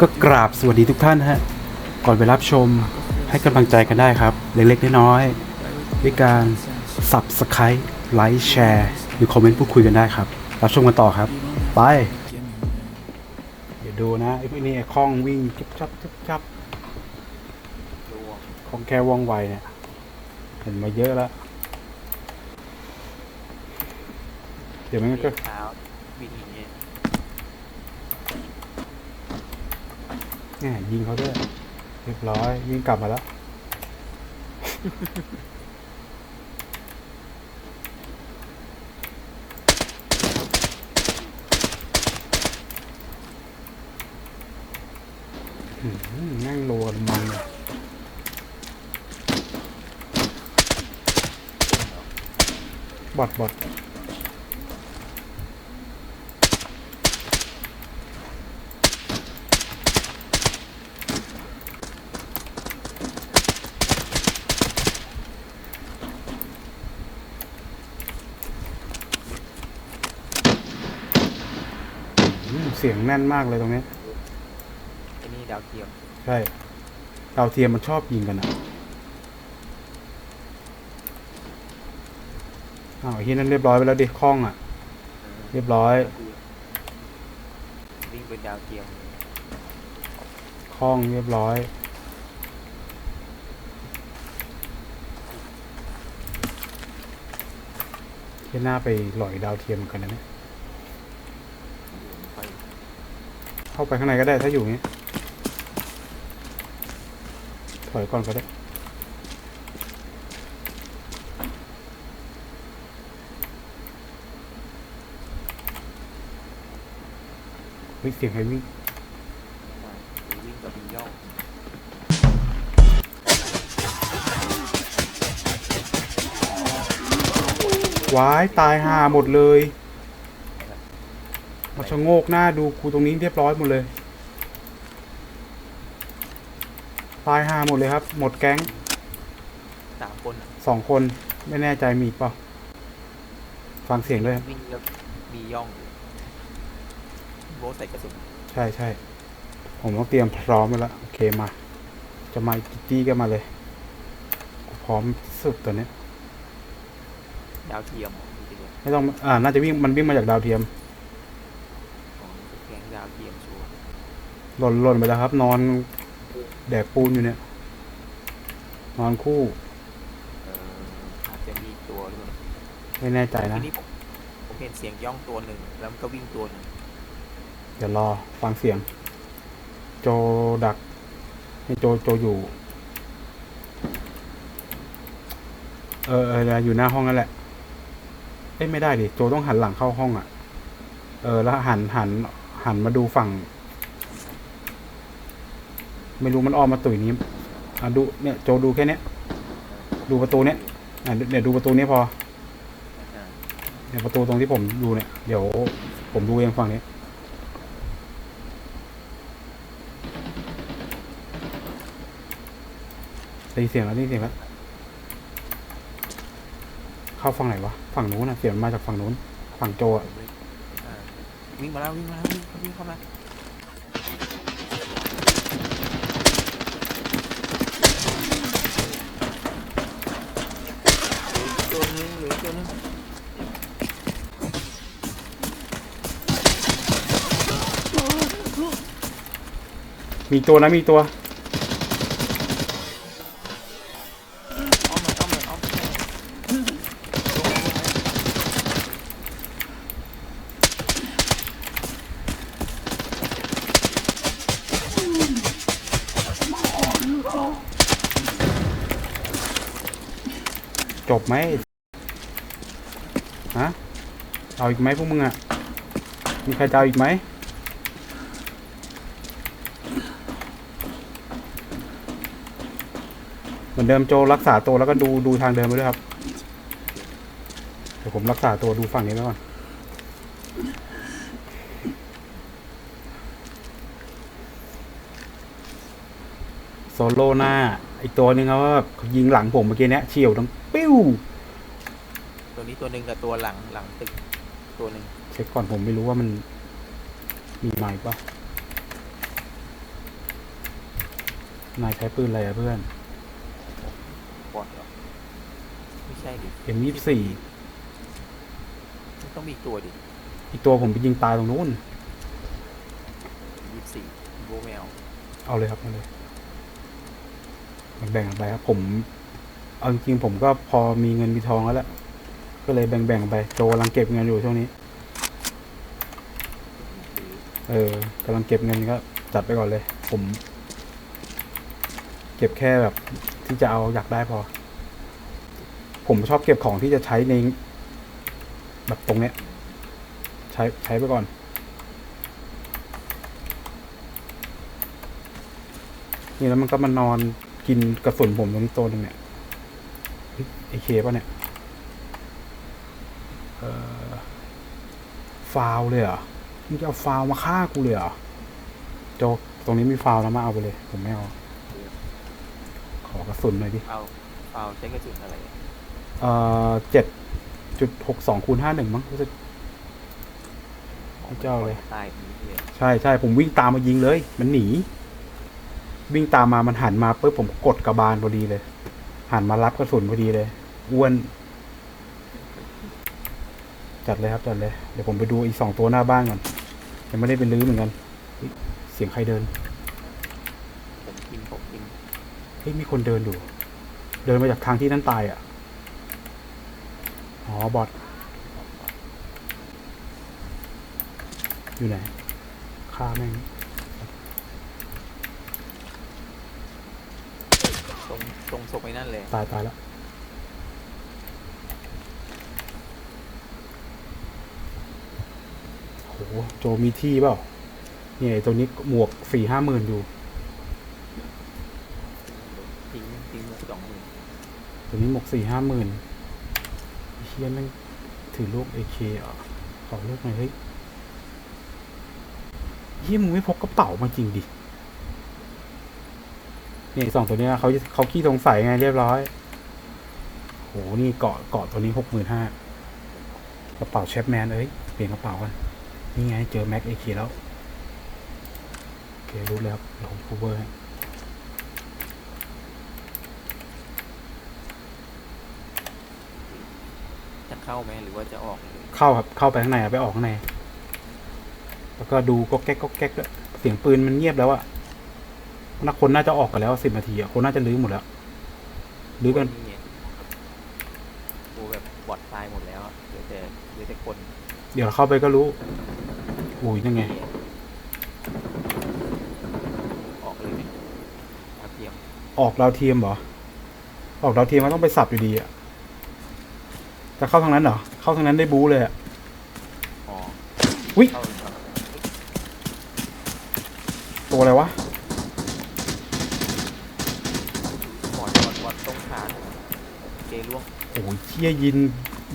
ก็กราบสวัสดีทุกท่านฮะ ก่อนไปรับชมให้กำลังใจกันได้ครับ เล็กๆน้อยๆด้วยการ Subscribe ไลค์แชร์หรือคอมเมนต์พูดคุยกันได้ครับ รับชมกันต่อครับ ไป เดี๋ยวดูนะไอ้พวกนี้ไอ้คล้องวิ่งจับจับจับจับคล้องแค่ว่องไวเนี่ย เห็นมาเยอะแล้ว เดี๋ยวมันก็ เท้าบินอย่าง เงี้ยแหมยิงเขาด้วยเรียบร้อยวิ่งกลับมาแล้ว นั่งโลนมันเลยบอดบอด เสียงแน่นมากเลยตรงนี้ไอ้นี่ดาวเทียมใช่ดาวเทียมมันชอบยิงกันอะอ้าวที่นั่นเรียบร้อยไปแล้วดิคล้องอะ เรียบร้อยวิ่งเป็นดาวเทียมคล้องเรียบร้อยที่หน้าไปหล่อยดาวเทียมเหมือนกันนะเนี่ย ไป เข้าไปข้างในก็ได้ถ้าอยู่อย่างนี้ ถอยก่อนก็ได้เฮ้ยเสียงใครวิ่งหรือวิ่งกับบินย่องว้ายตายห่าหมดเลย มาชะโงกหน้าดูกูตรงนี้เรียบร้อยหมดเลย ตายห่าหมดเลยครับ หมดแก๊งสามคนอะสองคน ไม่แน่ใจมีอีกเปล่า ฟังเสียงเลยวิ่งแล้วมีย่องอยู่โบทใส่กระสุนใช่ใช่ ผมต้องเตรียมพร้อมไว้แล้ว โอเคมา จะมากี่ตี้ก็มาเลย กูพร้อมสุดตัวเนี้ย ดาวเทียมมีตัวเดียวไม่ต้อง อ่า น่าจะวิ่ง มันวิ่งมาจากดาวเทียมของแก๊ง ดาวเทียมชัวร์หล่นหล่นไปแล้วครับ นอนแดกปูนอยู่เนี่ย นอนคู่เอออาจจะมีอีกตัวหรือเปล่าไม่แน่ใจนะทีนี้ผมผมเห็นเสียงย่องตัวหนึ่งแล้วมันก็วิ่งตัวหนึ่งเดี๋ยวรอฟังเสียง โจดักให้โจโจอยู่ เออเอออยู่หน้าห้องนั่นแหละเอ้ยไม่ได้ดิโจต้องหันหลังเข้าห้องอะ่ะ เออแล้วหันหัน หันมาดูฝั่ง ไม่รู้มันออกมาตุ๋ยนี้อะดูเนี่ยโจดูแค่เนี้ย ดูประตูเนี้ยอะเดี๋ยวดูประตูนี้พอเนี่ยวประตูตรงที่ผมดูเนี่ย เดี๋ยวผมดูเองฝั่งนี้ได้เสียงแล้วได้เสียงแล้วเข้าฝั่งไหนวะ ฝั่งนู้นนะเสียงมาจากฝั่งนู้น ฝั่งโจอะอ่า วิ่งมาแล้ววิ่งมาแล้ววิ่งเข้ามาเหลือตัวหนึงหรือตัวหนึงมีตัวนะมีตัว จบไหมฮะเอาอีกไหมพวกมึงอะมีใครจะเอาอีกไหมเหมือนเดิมโจรักษาตัวแล้วก็ดูดูทางเดิมไปด้วยครับเดี๋ยวผมรักษาตัวดูฝั่งนี้ไปก่อนโซโล่หน้า ไอตัวนึงเขาแบบยิงหลังผมเมื่อกี้เนี้ยเฉียวทั้งปิ้ว ตัวนี้ตัวหนึ่งกับตัวหลังหลังตึกตัวหนึ่งเช็คก่อนผมไม่รู้ว่ามันมีไม้ปะนายใช้ปืนอะไรอะเพื่อนปอดเหรอไม่ใช่ดิ M24 มันต้องมีอีกตัวดิอีกตัวผมไปยิงตายตรงนู้นยี่สี่โบแมวเอาเลยครับเอาเลย แบ่งๆไปครับผมเอาจริงผมก็พอมีเงินมีทองแล้วแหละก็เลยแบ่งๆไปโจกำลังเก็บเงินอยู่ช่วงนี้ เออกำลังเก็บเงินก็จัดไปก่อนเลย ผม เก็บแค่แบบ ที่จะเอาอยากได้พอ ผมชอบเก็บของที่จะใช้ในแบบตรงเนี้ย ใช้ใช้ไปก่อนนี่แล้วมันก็มานอน กินกระสุนผมตรงนี้ตัวหนึ่งเนี่ยไอเคป่ะเนี่ยเออฟาวเลยเหรอมึงจะเอาฟาวมาฆ่ากูเลยเหรอโจกตรงนี้มีฟาวแล้วมาเอาไปเลย ผมไม่เอา ขอกระสุนหน่อยดิเอาเอาใช้กระสุนอะไรอะเอ่อเจ็ดจุดหกสองคูณห้าหนึ่งมั้งรู้สึกของเจ้าเลยตายนี้เลย ใช่ใช่ผมวิ่งตามมายิงเลย มันหนี วิ่งตามมามันหันมาปุ๊บผมกดกระบาลพอดีเลย หันมารับกระสุนพอดีเลย อ้วน จัดเลยครับจัดเลย เดี๋ยวผมไปดูอีกสองตัวหน้าบ้านก่อนยังไม่ได้ไปลื้อเหมือนกันเสียงใครเดินผมกินผมกินเฮ้ยมีคนเดินอยู่ เดินมาจากทางที่นั่นตายอะอ๋อบอทอยู่ไหนฆ่าแม่ง ต รงตรงศพไอ้นั่นเลย ตายตายแล้วโหโจมีที่เปล่าเนี่ยไอ้ตัวนี้หมวกสี่ห้าหมื่นอยู่ ทิ้งทิ้งหมวกสองหมื่นตัวนี้หมวกสี่ห้าหมื่นเฮียแม่งถือลูกเอเคอะขอเลือกหน่อยเฮ้ยเฮียมึงไม่พกกระเป๋ามาจริงดิ นี่สองตัวเนี้ยเขาเขาขี้สงสัยไงเรียบร้อยโหนี่เกาะเกาะตัวนี้หกหมื่นห้ากระเป๋าเชฟแมนเอ้ยเปลี่ยนกระเป๋ากันนี่ไงเจอแม็กเอเคแล้วโอเครู้แล้วครับเดี๋ยวผมคูเวอร์ให้จะเข้าไหมหรือว่าจะออกเลยเข้าครับเข้าไปข้างในอะไปออกข้างในแล้วก็ดูก็แก๊กก็แก๊กด้วยเสียงปืนมันเงียบแล้วอะ นักคนน่าจะออกกันแล้วสิบนาทีอะคนน่าจะลื้อหมดแล้วลื้อกันนี่ไงกูแบบบอดตายหมดแล้วอะเหลือแต่เหลือแต่คน เดี๋ยวเข้าไปก็รู้อุ้ยนั่นไง ออกเลยไหมอาเทียมออกดาวเทียมเหรอ ออกดาวเทียมมันต้องไปสับอยู่ดีอะจะเข้าทางนั้นเหรอ เข้าทางนั้นได้บู๊เลยอะอ๋ออุ๊ยเข้าเข้าตัวอะไรวะ บอดบอดบอดตรงชานเก ล่วงโอ้ยเชี่ยยิง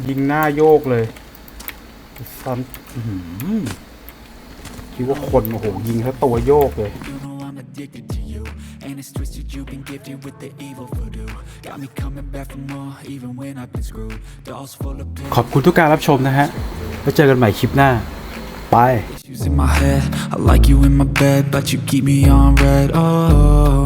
ยิงหน้าโยกเลยซันอื้อหือคิดว่าคนโอ้โหยิงถ้าตัวโยกเลย You know I'm addicted to you And it's twisted, you've been gifted with the evil voodoo Got me coming back for more, even when I've been screwed Dolls full of ขอบคุณทุกการรับชมนะฮะ แล้วเจอกันใหม่คลิปหน้า ไป issues in my head I like you in my bed, but you keep me on red Oh,